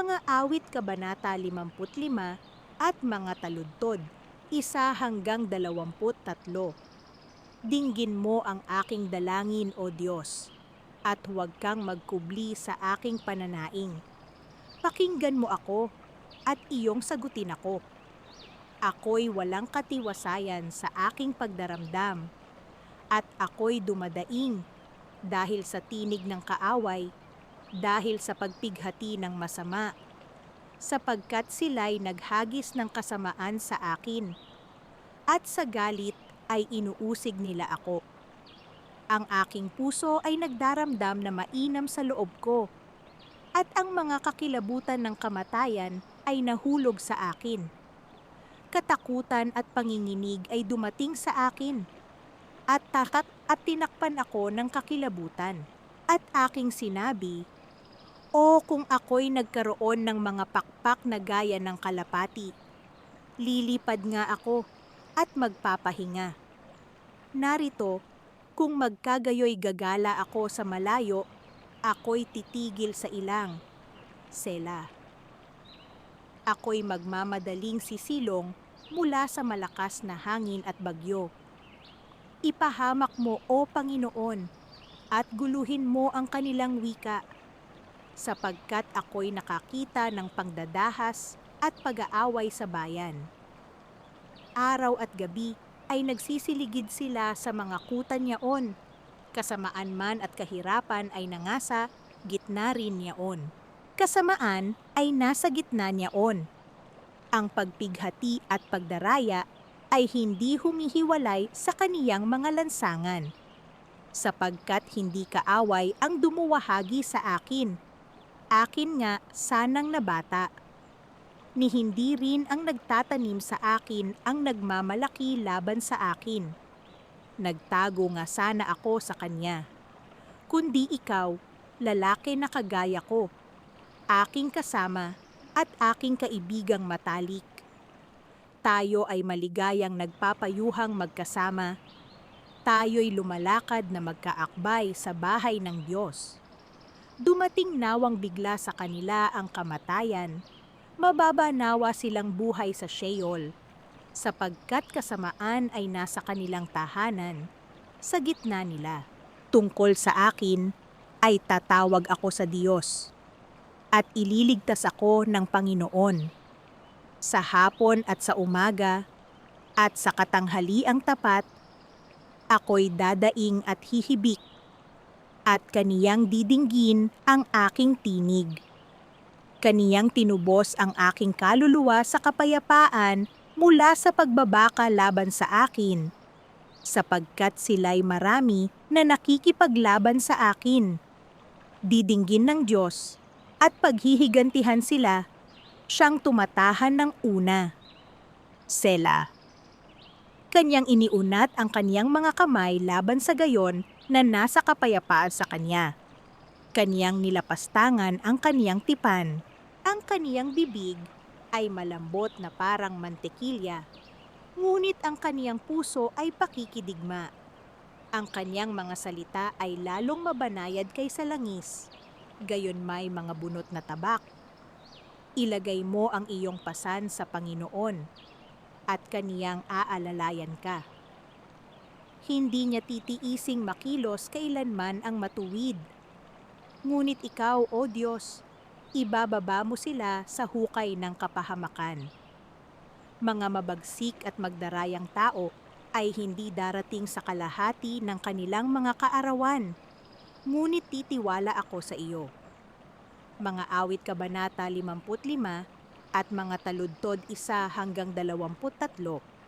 Mga awit kabanata 55 at mga taludtod, isa hanggang 23. Dinggin mo ang aking dalangin, O Diyos, at huwag kang magkubli sa aking pananaing. Pakinggan mo ako, at iyong sagutin ako. Ako'y walang katiwasayan sa aking pagdaramdam, at ako'y dumadaing dahil sa tinig ng kaaway, dahil sa pagpighati ng masama, sapagkat sila'y naghagis ng kasamaan sa akin, at sa galit ay inuusig nila ako. Ang aking puso ay nagdaramdam na mainam sa loob ko, at ang mga kakilabutan ng kamatayan ay nahulog sa akin. Katakutan at panginginig ay dumating sa akin, at takot at tinakpan ako ng kakilabutan. At aking sinabi, O kung ako'y nagkaroon ng mga pakpak na gaya ng kalapati, lilipad nga ako at magpapahinga. Narito, kung magkagayoy gagala ako sa malayo, ako'y titigil sa ilang. Sela. Ako'y magmamadaling sisilong mula sa malakas na hangin at bagyo. Ipahamak mo, O Panginoon, at guluhin mo ang kanilang wika, sapagkat ako'y nakakita ng pangdadahas at pag-aaway sa bayan. Araw at gabi ay nagsisiligid sila sa mga kutan niyaon, kasamaan man at kahirapan ay nangasa, gitna rin niyaon. Kasamaan ay nasa gitna niyaon. Ang pagpighati at pagdaraya ay hindi humihiwalay sa kaniyang mga lansangan. Sapagkat hindi kaaway ang dumuwahagi sa akin. Akin nga sanang nabata. Ni hindi rin ang nagtatanim sa akin ang nagmamalaki laban sa akin. Nagtago nga sana ako sa kanya. Kundi ikaw, lalaki na kagaya ko, aking kasama at aking kaibigang matalik tayo ay maligayang nagpapayuhang magkasama. Tayo'y lumalakad na magkaakbay sa bahay ng Diyos. Dumating nawang bigla sa kanila ang kamatayan. Mababa nawa silang buhay sa Sheol, sapagkat kasamaan ay nasa kanilang tahanan, sa gitna nila. Tungkol sa akin, ay tatawag ako sa Diyos, at ililigtas ako ng Panginoon sa hapon at sa umaga, at sa katanghaliang tapat, ako'y dadaing at hihibik, at kaniyang didinggin ang aking tinig. Kaniyang tinubos ang aking kaluluwa sa kapayapaan mula sa pagbabaka laban sa akin, sapagkat sila'y marami na nakikipaglaban sa akin. Didinggin ng Diyos at paghihigantihan sila siyang tumatahan ng una. Sela. Kanyang iniunat ang kanyang mga kamay laban sa gayon na nasa kapayapaan sa kanya. Kanyang nilapastangan ang kaniyang tipan. Ang kaniyang bibig ay malambot na parang mantekilya. Ngunit ang kaniyang puso ay pakikidigma. Ang kanyang mga salita ay lalong mabanayad kaysa langis. Gayon may mga bunot na tabak ilagay mo ang iyong pasan sa Panginoon at kaniyang aalalayan ka. Hindi niya titiising makilos kailanman ang matuwid. Ngunit ikaw, O Diyos, ibababa mo sila sa hukay ng kapahamakan. Mga mabagsik at magdarayang tao ay hindi darating sa kalahati ng kanilang mga kaarawan, ngunit titiwala ako sa iyo mga awit kabanata 55 at mga taludtod isa hanggang 23